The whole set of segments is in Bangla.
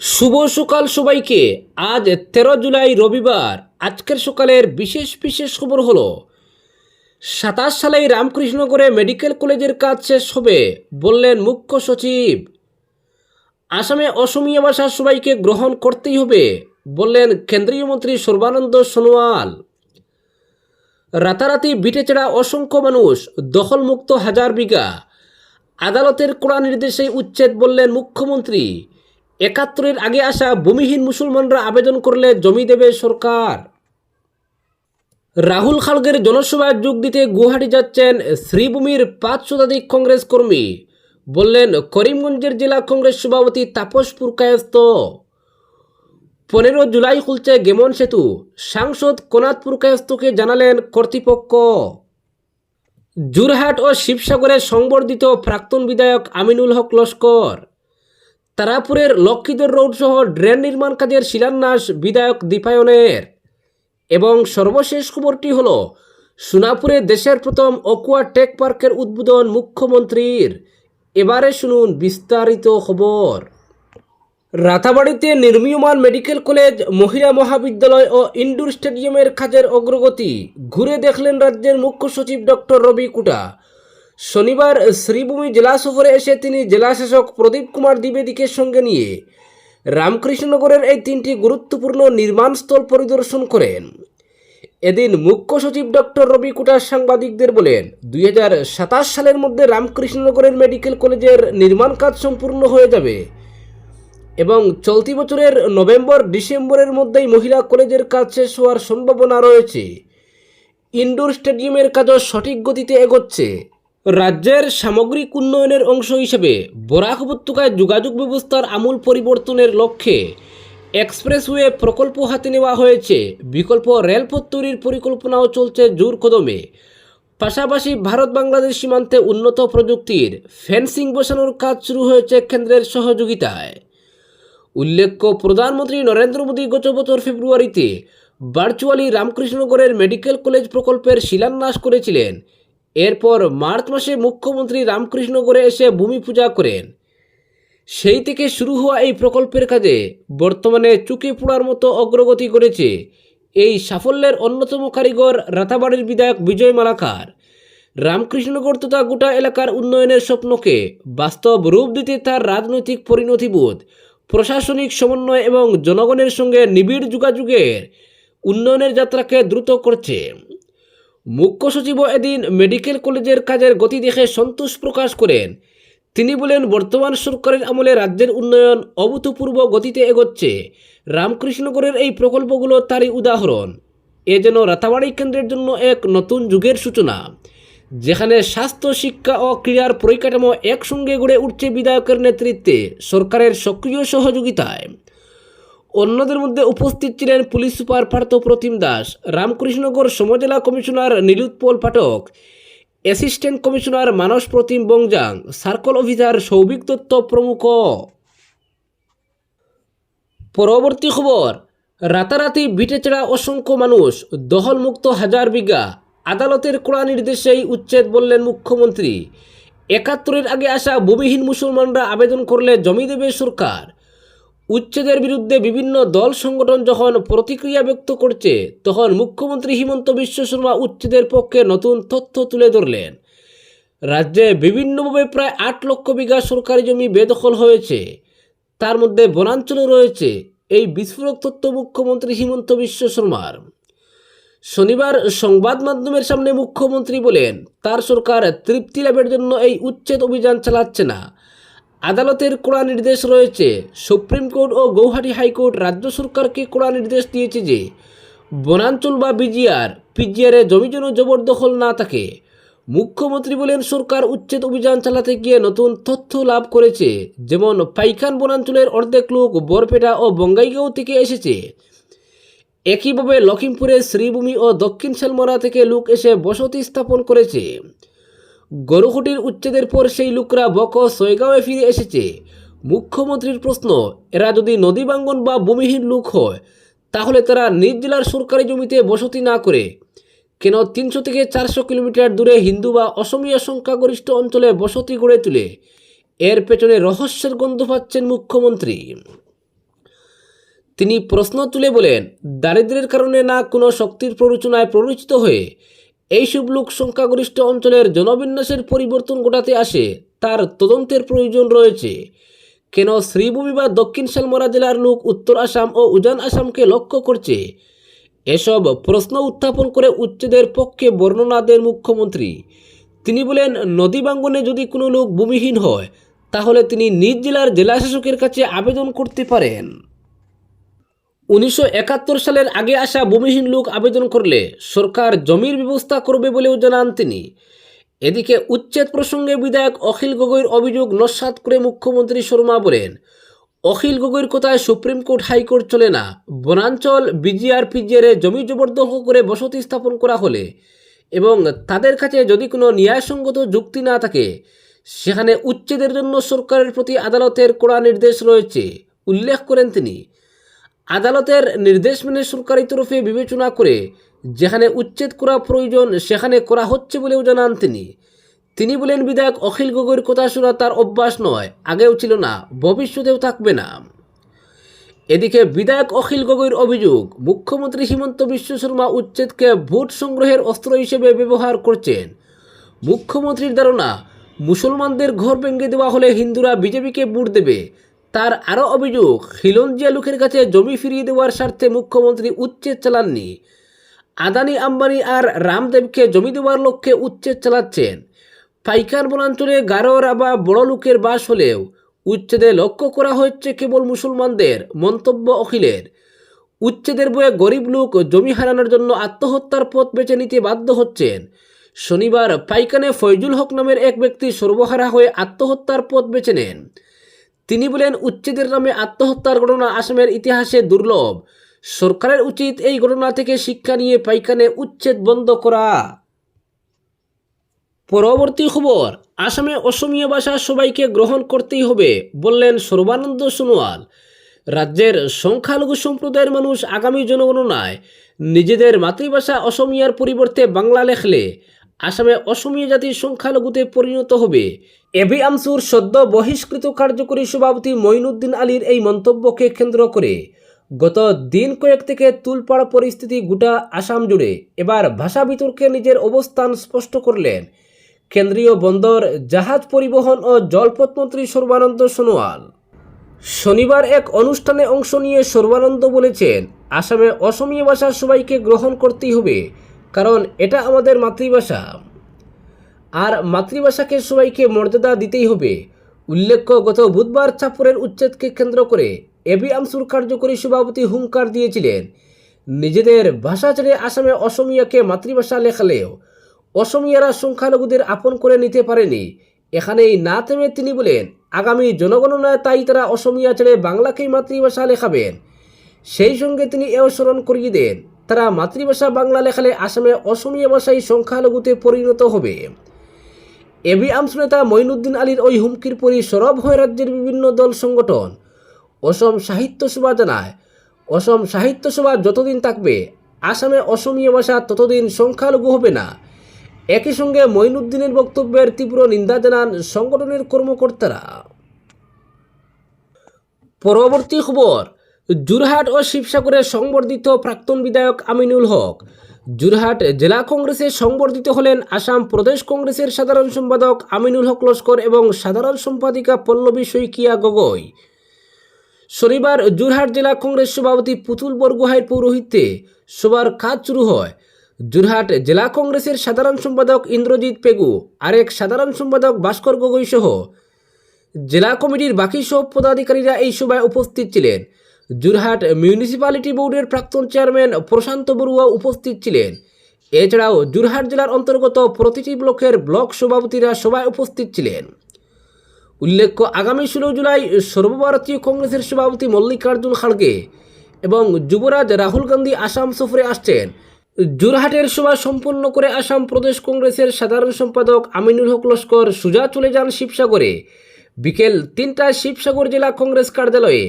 শুভ সকাল সবাইকে। আজ তেরো জুলাই রবিবার। আজকের সকালের বিশেষ বিশেষ খবর হলো, সাতাশ সালেই রামকৃষ্ণগড়ে মেডিকেল কলেজের কাজ শেষ হবে বললেন মুখ্য সচিব। আসামে অসমীয়া ভাষা সবাইকে গ্রহণ করতেই হবে বললেন কেন্দ্রীয় মন্ত্রী সর্বানন্দ সোনোয়াল। রাতারাতি বিটে বিটেচেড়া অসংখ্য মানুষ, দখলমুক্ত হাজার বিঘা। আদালতের কড়া নির্দেশে উচ্ছেদ বললেন মুখ্যমন্ত্রী। একাত্তরের আগে আসা ভূমিহীন মুসলমানরা আবেদন করলে জমি দেবে সরকার। রাহুল খালগের জনসভায় যোগ দিতে গুয়াহাটি যাচ্ছেন শ্রীভূমির পাঁচ শতাধিক কংগ্রেস কর্মী। বললেন, করিমগঞ্জের জেলা কংগ্রেস সভাপতি তাপস পুরকায়স্ত পনেরো জুলাই খুলছে গেমন সেতু। সাংসদ কোনাথ পুরকায়স্তকে জানালেন কর্তৃপক্ষ। জুরহাট ও শিবসাগরে সংবর্ধিত প্রাক্তন বিধায়ক আমিনুল হক লস্কর। তারাপুরের লক্ষ্মীদর রোড সহ ড্রেন নির্মাণ কাজের শিলান্যাস বিধায়ক দীপায়নের। এবং সর্বশেষ খবরটি হল, সোনাপুরে দেশের প্রথম অকুয়া টেক পার্কের উদ্বোধন মুখ্যমন্ত্রীর। এবারে শুনুন বিস্তারিত খবর। রাতাবাড়িতে নির্মীয়মান মেডিকেল কলেজ, মহিলা মহাবিদ্যালয় ও ইন্ডোর স্টেডিয়ামের কাজের অগ্রগতি। ঘুরে দেখলেন রাজ্যের মুখ্য সচিব ডক্টর রবি কুটা। শনিবার শ্রীভূমি জেলা সফরে এসে তিনি জেলাশাসক প্রদীপ কুমার দ্বিবেদীকে সঙ্গে নিয়ে রামকৃষ্ণনগরের এই তিনটি গুরুত্বপূর্ণ নির্মাণস্থল পরিদর্শন করেন। এদিন মুখ্য সচিব ডক্টর রবি কুটার সাংবাদিকদের বলেন, দুই হাজার সাতাশ সালের মধ্যে রামকৃষ্ণনগরের মেডিকেল কলেজের নির্মাণ কাজ সম্পূর্ণ হয়ে যাবে এবং চলতি বছরের নভেম্বর ডিসেম্বরের মধ্যেই মহিলা কলেজের কাজ শেষ হওয়ার সম্ভাবনা রয়েছে। ইনডোর স্টেডিয়ামের কাজও সঠিক গতিতে এগোচ্ছে। রাজ্যের সামগ্রিক উন্নয়নের অংশ হিসেবে বরাক উপত্যকায় যোগাযোগ ব্যবস্থার আমূল পরিবর্তনের লক্ষ্যে এক্সপ্রেসওয়ে প্রকল্প হাতে নেওয়া হয়েছে। বিকল্প রেলপথ তৈরির পরিকল্পনাও চলছে জোর কদমে। পাশাপাশি ভারত বাংলাদেশ সীমান্তে উন্নত প্রযুক্তির ফেন্সিং বসানোর কাজ শুরু হয়েছে কেন্দ্রের সহযোগিতায়। উল্লেখ্য, প্রধানমন্ত্রী নরেন্দ্র মোদী গত বছর ফেব্রুয়ারিতে ভার্চুয়ালি রামকৃষ্ণগড়ের মেডিকেল কলেজ প্রকল্পের শিলান্যাস করেছিলেন। এরপর মার্চ মাসে মুখ্যমন্ত্রী রামকৃষ্ণগড়ে এসে ভূমি পূজা করেন। সেই থেকে শুরু হওয়া এই প্রকল্পের কাজে বর্তমানে চুকে পড়ার মতো অগ্রগতি করেছে এই সাফল্যের অন্যতম কারিগর রাতাবাড়ির বিধায়ক বিজয় মালাকার। রামকৃষ্ণগড় তথা গোটা এলাকার উন্নয়নের স্বপ্নকে বাস্তব রূপ দিতে তার রাজনৈতিক পরিণতিবোধ, প্রশাসনিক সমন্বয় এবং জনগণের সঙ্গে নিবিড় যোগাযোগের উন্নয়নের যাত্রাকে দ্রুত করছে। মুখ্য সচিব এদিন মেডিকেল কলেজের কাজের গতি দেখে সন্তোষ প্রকাশ করেন। তিনি বলেন, বর্তমান সরকারের আমলে রাজ্যের উন্নয়ন অভূতপূর্ব গতিতে এগোচ্ছে। রামকৃষ্ণগড়ের এই প্রকল্পগুলো তারই উদাহরণ। এ যেন রাতাবাড়ি কেন্দ্রের জন্য এক নতুন যুগের সূচনা। যেখানে স্বাস্থ্য, শিক্ষা ও ক্রীড়ার পরিকাঠামো একসঙ্গে গড়ে উঠছে বিধায়কের নেতৃত্বে সরকারের সক্রিয় সহযোগিতায়। অন্যদের মধ্যে উপস্থিত ছিলেন police super Partha Pratim Das Ramkrishnagar সমজেলা commissioner Nilutpal Pathak, assistant commissioner Manas Pratim Bongjang, circle officer Souvik Dutta প্রমুখ। পরবর্তী খবর, রাতারাতি বিটেচড়া অসংখ্য মানুষ দহলমুক্ত হাজার বিঘা, আদালতের কড়া নির্দেশেই উচ্ছেদ বললেন মুখ্যমন্ত্রী। একাত্তরের আগে আসা ভূমিহীন মুসলমানরা আবেদন করলে জমি দেবে সরকার। উচ্ছেদের বিরুদ্ধে বিভিন্ন দল সংগঠন যখন প্রতিক্রিয়া ব্যক্ত করছে, তখন মুখ্যমন্ত্রী হিমন্ত বিশ্ব শর্মা উচ্ছেদের পক্ষে নতুন তথ্য তুলে ধরলেন। রাজ্যে বিভিন্নভাবে প্রায় আট লক্ষ বিঘা সরকারি জমি বেদখল হয়েছে। তার মধ্যে বনাঞ্চলও রয়েছে। এই বিস্ফোরক তথ্য মুখ্যমন্ত্রী হিমন্ত বিশ্ব শর্মার। শনিবার সংবাদ মাধ্যমের সামনে মুখ্যমন্ত্রী বলেন, তার সরকার তৃপ্তি লাভের জন্য এই উচ্ছেদ অভিযান চালাচ্ছে না। আদালতের কড়া নির্দেশ রয়েছে। সুপ্রিম কোর্ট ও গৌহাটি হাইকোর্ট রাজ্য সরকারকে কড়া নির্দেশ দিয়েছে যে, বনাঞ্চল বা বিজিআর, পিজিআরে জমি যেন জবরদখল না থাকে। মুখ্যমন্ত্রী বলেন, সরকার উচ্ছেদ অভিযান চালাতে গিয়ে নতুন তথ্য লাভ করেছে। যেমন, পাইখান বনাঞ্চলের অর্ধেক লোক বরপেটা ও বঙ্গাইগাঁও থেকে এসেছে। একইভাবে লখিমপুরের শ্রীভূমি ও দক্ষিণ শালমরা থেকে লোক এসে বসতি স্থাপন করেছে। গরুকুটির উচ্ছেদের পর সেই লোকরা বক সয়গাঁওয়ে ফিরে এসেছে। মুখ্যমন্ত্রীর প্রশ্ন, এরা যদি নদী বাঙ্গন বা ভূমিহীন লোক হয়, তাহলে তারা নিজ জেলার সরকারি জমিতে বসতি না করে। কেন তিনশো থেকে চারশো কিলোমিটার দূরে হিন্দু বা অসমীয়া সংখ্যাগরিষ্ঠ অঞ্চলে বসতি গড়ে তুলে? এর পেছনে রহস্যের গন্ধ পাচ্ছেন মুখ্যমন্ত্রী। তিনি প্রশ্ন তুলে বলেন দারিদ্র্যের কারণে না কোনো শক্তির প্ররোচনায় প্ররোচিত হয়ে এইসব লোক সংখ্যাগরিষ্ঠ অঞ্চলের জনবিন্যাসের পরিবর্তন ঘটাতে আসে, তার তদন্তের প্রয়োজন রয়েছে। কেন শ্রীভূমি বা দক্ষিণ শালমরা জেলার লোক উত্তর আসাম ও উজান আসামকে লক্ষ্য করছে? এসব প্রশ্ন উত্থাপন করে উচ্ছেদের পক্ষে বর্ণনা দেন মুখ্যমন্ত্রী। তিনি বলেন, নদী বাঙ্গনে যদি কোনো লোক ভূমিহীন হয়, তাহলে তিনি নিজ জেলার জেলাশাসকের কাছে আবেদন করতে পারেন। উনিশশো একাত্তর সালের আগে আসা ভূমিহীন লোক আবেদন করলে সরকার জমির ব্যবস্থা করবে বলেও জানান তিনি। এদিকে উচ্ছেদ প্রসঙ্গে বিধায়ক অখিল গগৈর অভিযোগ নস্বাত করে মুখ্যমন্ত্রী শর্মা বলেন, অখিল গগৈর কথায় সুপ্রিম কোর্ট হাইকোর্ট চলে না। বনাঞ্চল, বিজিআর পিজিআরে জমি জবরদখল করে বসতি স্থাপন করা হলে এবং তাদের কাছে যদি কোনো ন্যায়সঙ্গত যুক্তি না থাকে, সেখানে উচ্ছেদের জন্য সরকারের প্রতি আদালতের কড়া নির্দেশ রয়েছে। উল্লেখ করেন তিনি। আদালতের নির্দেশ মেনে সরকারি তরফে বিবেচনা করে যেখানে উচ্ছেদ করা প্রয়োজন, সেখানে করা হচ্ছে বলেও জানান তিনি। তিনি বলেন, বিধায়ক অখিল গগৈর কথা শোনা তার অভ্যাস নয়, আগেও ছিল না, ভবিষ্যতেও থাকবে না। এদিকে বিধায়ক অখিল গগৈর অভিযোগ, মুখ্যমন্ত্রী হিমন্ত বিশ্ব শর্মা উচ্ছেদকে ভোট সংগ্রহের অস্ত্র হিসেবে ব্যবহার করছেন। মুখ্যমন্ত্রীর ধারণা, মুসলমানদের ঘর ভেঙে দেওয়া হলে হিন্দুরা বিজেপিকে ভোট দেবে। তার আরও অভিযোগ, খিলঞ্জিয়া লোকের কাছে জমি ফিরিয়ে দেওয়ার স্বার্থে মুখ্যমন্ত্রী উচ্ছেদ চালাননি। আদানি আম্বানি আর রামদেবকে জমি দেওয়ার লক্ষ্যে উচ্ছেদ চালাচ্ছেন। পাইকার বনাঞ্চলে গারোরা বা বড় লোকের বাস হলেও উচ্ছেদে লক্ষ্য করা হচ্ছে কেবল মুসলমানদের, মন্তব্য অখিলের। উচ্ছেদের বয়ে গরিব লোক জমি হারানোর জন্য আত্মহত্যার পথ বেছে নিতে বাধ্য হচ্ছেন। শনিবার পাইকানে ফয়জুল হক নামের এক ব্যক্তি সর্বহারা হয়ে আত্মহত্যার পথ বেছে নেন। তিনি বলেন, উচ্ছেদের নামে আত্মহত্যার ঘটনা আসামের ইতিহাসে দুর্লভ। সরকারের উচিত এই ঘটনা থেকে শিক্ষা নিয়ে পাইকানে উচ্ছেদ বন্ধ করা। পরবর্তী খবর, আসামে অসমীয়া ভাষা সবাইকে গ্রহণ করতেই হবে, বললেন সর্বানন্দ সোনোয়াল। রাজ্যের সংখ্যালঘু সম্প্রদায়ের মানুষ আগামী জনগণনায় নিজেদের মাতৃভাষা অসমীয়ার পরিবর্তে বাংলা লেখলে আসামে অসমীয়া জাতির সংখ্যালঘুতে পরিণত হবে। এবি আমসুর সদ্য বহিষ্কৃত কার্যকরী সভাপতি মঈনুদ্দিন আলীর এই মন্তব্যকে কেন্দ্র করে গত দিন কয়েক থেকে তুলপাড় পরিস্থিতি গোটা আসাম জুড়ে এবার ভাষা বিতর্কে নিজের অবস্থান স্পষ্ট করলেন কেন্দ্রীয় বন্দর, জাহাজ পরিবহন ও জলপথ মন্ত্রী সর্বানন্দ সোনোয়াল। শনিবার এক অনুষ্ঠানে অংশ নিয়ে সর্বানন্দ বলেছেন, আসামে অসমীয়া ভাষা সবাইকে গ্রহণ করতেই হবে। কারণ এটা আমাদের মাতৃভাষা। আর মাতৃভাষাকে সবাইকে মর্যাদা দিতেই হবে। উল্লেখ্য, গত বুধবার চাপুরের উচ্ছেদকে কেন্দ্র করে এবি আমসুর কার্যকরী সভাপতি হুঙ্কার দিয়েছিলেন। নিজেদের ভাষা ছেড়ে আসামে অসমীয়াকে মাতৃভাষা লেখালেও অসমীয়ারা সংখ্যালঘুদের আপন করে নিতে পারেনি। এখানেই না থেমে তিনি বলেন, আগামী জনগণনায় তাই তারা অসমীয়া ছেড়ে বাংলাকেই মাতৃভাষা লেখাবেন। সেই সঙ্গে তিনি এও স্মরণ করিয়ে দেন তারা মাতৃভাষা বাংলা লেখালে আসামে অসমীয়া ভাষাই সংখ্যালঘুতে পরিণত হবে। এবি আমস নেতা মঈনুদ্দিন আলীর ওই হুমকির পরই সরব হয় রাজ্যের বিভিন্ন দল সংগঠন। অসম সাহিত্য সভা জানায়, অসম সাহিত্য সভা যতদিন থাকবে, আসামে অসমীয়া ভাষা ততদিন সংখ্যালঘু হবে না। একই সঙ্গে মঈনুদ্দিনের বক্তব্যের তীব্র নিন্দা জানান সংগঠনের কর্মকর্তারা। পরবর্তী খবর জুরহাট ও শিবসাগরে সংবর্ধিত প্রাক্তন বিধায়ক আমিনুল হক। জুরহাট জেলা কংগ্রেসে সংবর্ধিত হলেন আসাম প্রদেশ কংগ্রেসের সাধারণ সম্পাদক আমিনুল হক লস্কর এবং সাধারণ সম্পাদিকা পল্লবী শইকিয়া গগৈ। শনিবার জুরহাট জেলা কংগ্রেস সভাপতি পুতুল বরগুহাইয়ের পৌরোহিত্যে সবার কাজ শুরু হয়। জুরহাট জেলা কংগ্রেসের সাধারণ সম্পাদক ইন্দ্রজিৎ পেগু, আরেক সাধারণ সম্পাদক ভাস্কর গগৈ সহ জেলা কমিটির বাকি সব পদাধিকারীরা এই সভায় উপস্থিত ছিলেন। জুরহাট মিউনিসিপ্যালিটি বোর্ডের প্রাক্তন চেয়ারম্যান প্রশান্ত বড়ুয়া উপস্থিত ছিলেন। এছাড়াও জুরহাট জেলার অন্তর্গত প্রতিটি ব্লকের ব্লক সভাপতিরা সভায় উপস্থিত ছিলেন। উল্লেখ্য, আগামী ষোলো জুলাই সর্বভারতীয় কংগ্রেসের সভাপতি মল্লিকার্জুন খাড়গে এবং যুবরাজ রাহুল গান্ধী আসাম সফরে আসছেন। জোরহাটের সভা সম্পন্ন করে আসাম প্রদেশ কংগ্রেসের সাধারণ সম্পাদক আমিনুল হক লস্কর সুজা চলে যান শিবসাগরে। বিকেল তিনটায় শিবসাগর জেলা কংগ্রেস কার্যালয়ে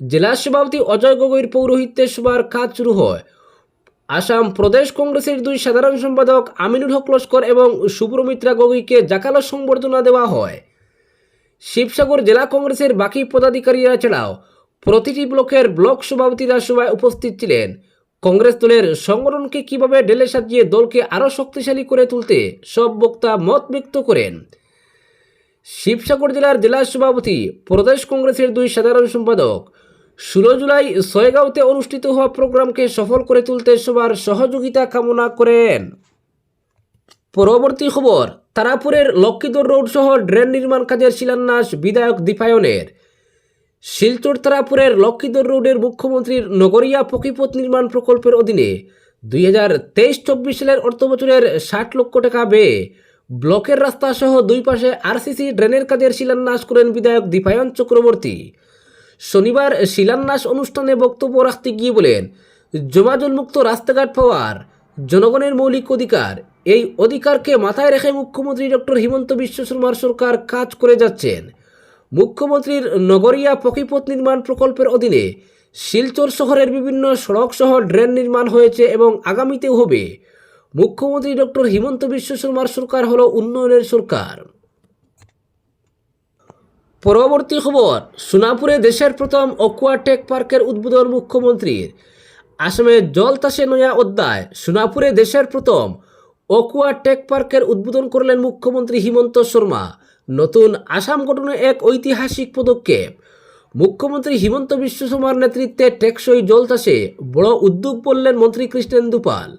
জেলা সভাপতি অজয় গগৈর পৌরোহিত্যে সভার কাজ শুরু হয়। আসাম প্রদেশ কংগ্রেসের দুই সাধারণ সম্পাদক আমিনুল হক লস্কর এবং সুব্রমিত্রা গগৈকে জাকালো সংবর্ধনা দেওয়া হয়। শিবসাগর জেলা কংগ্রেসের বাকি পদাধিকারীরা ছাড়াও প্রতিটি ব্লকের ব্লক সভাপতিরা সভায় উপস্থিত ছিলেন। কংগ্রেস দলের সংগঠনকে কীভাবে ঢেলে সাজিয়ে দলকে আরও শক্তিশালী করে তুলতে সব বক্তা মত ব্যক্ত করেন। শিবসাগর জেলার জেলা সভাপতি প্রদেশ কংগ্রেসের দুই সাধারণ সম্পাদক ষোলো জুলাই সয়গাঁওতে অনুষ্ঠিত হওয়া প্রোগ্রামকে সফল করে তুলতে সবার সহযোগিতা কামনা করেন। পরবর্তী খবর, তারাপুরের লক্ষ্মীদর রোড সহ ড্রেন নির্মাণ কাজের শিলান্যাস বিধায়ক দীপায়নের। শিলচর তারাপুরের লক্ষ্মীদর রোডের মুখ্যমন্ত্রীর নগরিয়া পকিপথ নির্মাণ প্রকল্পের অধীনে দুই হাজার তেইশ চব্বিশ সালের অর্থ বছরের ষাট লক্ষ টাকা ব্যয়ে ব্লকের রাস্তা সহ দুই পাশে আরসিসি ড্রেনের কাজের শিলান্যাস করেন বিধায়ক দীপায়ন চক্রবর্তী। শনিবার শিলান্যাস অনুষ্ঠানে বক্তব্য রাখতে গিয়ে বলেন, জমাজলমুক্ত রাস্তাঘাট পাওয়ার জনগণের মৌলিক অধিকার। এই অধিকারকে মাথায় রেখে মুখ্যমন্ত্রী ডক্টর হিমন্ত বিশ্ব শর্মার সরকার কাজ করে যাচ্ছেন। মুখ্যমন্ত্রীর নগরিয়া পকিপথ নির্মাণ প্রকল্পের অধীনে শিলচর শহরের বিভিন্ন সড়ক সহ ড্রেন নির্মাণ হয়েছে এবং আগামীতেও হবে। মুখ্যমন্ত্রী ডক্টর হিমন্ত বিশ্ব শর্মার সরকার হলো উন্নয়নের সরকার। পরবর্তী খবর, সোনাপুরে দেশের প্রথম অকুয়াটেক পার্কের উদ্বোধন মুখ্যমন্ত্রীর। আসামে জল চাষে নয়া অধ্যায়, সোনাপুরে দেশের প্রথম অকুয়া টেক পার্কের উদ্বোধন করলেন মুখ্যমন্ত্রী হিমন্ত শর্মা। নতুন আসাম গঠনে এক ঐতিহাসিক পদক্ষেপ। মুখ্যমন্ত্রী হিমন্ত বিশ্ব শর্মার নেতৃত্বে টেকসই জল চাষে বড় উদ্যোগ বললেন মন্ত্রী কৃষ্ণেন্দু পাল।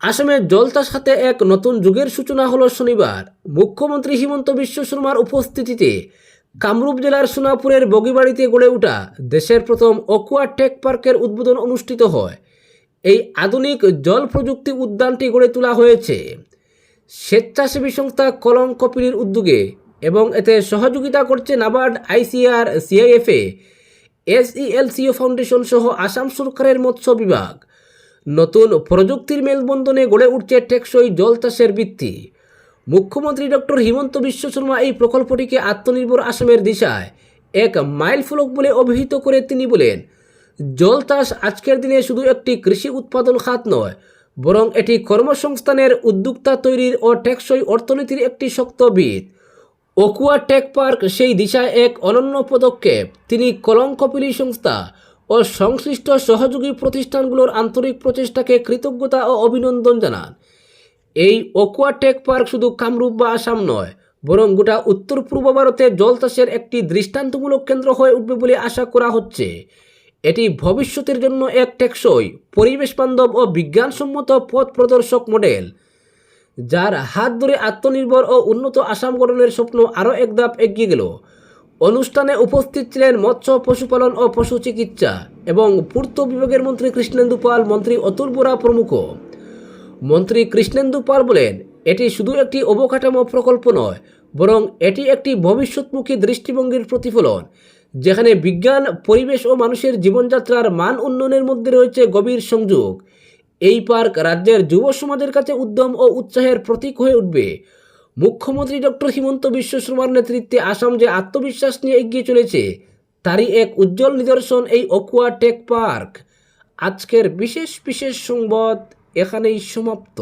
আসামে জল চাষ খাতে এক নতুন যুগের সূচনা হলো শনিবার। মুখ্যমন্ত্রী হিমন্ত বিশ্ব শর্মার উপস্থিতিতে কামরূপ জেলার সোনাপুরের বগিবাড়িতে গড়ে ওঠা দেশের প্রথম অকুয়া টেক পার্কের উদ্বোধন অনুষ্ঠিত হয়। এই আধুনিক জল প্রযুক্তি উদ্যানটি গড়ে তোলা হয়েছে। স্বেচ্ছাসেবী সংস্থা কলম কপিলির উদ্যোগে এবং এতে সহযোগিতা করছে NABARD, ICR CIFA SELCO foundation সহ আসাম সরকারের মৎস্য বিভাগ। নতুন প্রযুক্তির মেলবন্ধনে গড়ে উঠছে টেকসই জল চাষের ভিত্তি। মুখ্যমন্ত্রী ডক্টর হিমন্ত বিশ্ব শর্মা এই প্রকল্পটিকে আত্মনির্ভর আসামের দিশায় এক মাইল ফলক বলে অভিহিত করে তিনি বলেন, জল চাষ আজকের দিনে শুধু একটি কৃষি উৎপাদন খাত নয়, বরং এটি কর্মসংস্থানের উদ্যোক্তা তৈরির ও টেকসই অর্থনীতির একটি শক্ত ভিত অকুয়া টেক পার্ক সেই দিশায় এক অনন্য পদক্ষেপ। তিনি কলঙ্কপিলি সংস্থা ও সংশ্লিষ্ট সহযোগী প্রতিষ্ঠানগুলোর আন্তরিক প্রচেষ্টাকে কৃতজ্ঞতা ও অভিনন্দন জানান। এই অকুয়া টেক পার্ক শুধু কামরূপ বা আসাম নয়, বরং গোটা উত্তর পূর্ব ভারতে জল চাষের একটি দৃষ্টান্তমূলক কেন্দ্র হয়ে উঠবে বলে আশা করা হচ্ছে। এটি ভবিষ্যতের জন্য এক টেকসই পরিবেশ বান্ধব ও বিজ্ঞানসম্মত পথ প্রদর্শক মডেল, যার হাত ধরে আত্মনির্ভর ও উন্নত আসাম গঠনের স্বপ্ন আরও এক ধাপ এগিয়ে গেল। অনুষ্ঠানে উপস্থিত ছিলেন মৎস্য, পশুপালন ও পশু চিকিৎসা এবং পূর্ত বিভাগের মন্ত্রী কৃষ্ণেন্দু পাল, মন্ত্রী অতুল বোরা প্রমুখ। মন্ত্রী কৃষ্ণেন্দু পাল বলেন, এটি শুধু একটি অবকাঠামো প্রকল্প নয়, বরং এটি একটি ভবিষ্যৎমুখী দৃষ্টিভঙ্গির প্রতিফলন, যেখানে বিজ্ঞান, পরিবেশ ও মানুষের জীবনযাত্রার মান উন্নয়নের মধ্যে রয়েছে গভীর সংযোগ। এই পার্ক রাজ্যের যুব সমাজের কাছে উদ্যম ও উৎসাহের প্রতীক হয়ে উঠবে। মুখ্যমন্ত্রী ডক্টর হিমন্ত বিশ্ব শর্মার নেতৃত্বে আসাম যে আত্মবিশ্বাস নিয়ে এগিয়ে চলেছে, তারই এক উজ্জ্বল নিদর্শন এই অকুয়া টেক পার্ক। আজকের বিশেষ বিশেষ সংবাদ এখানেই সমাপ্ত।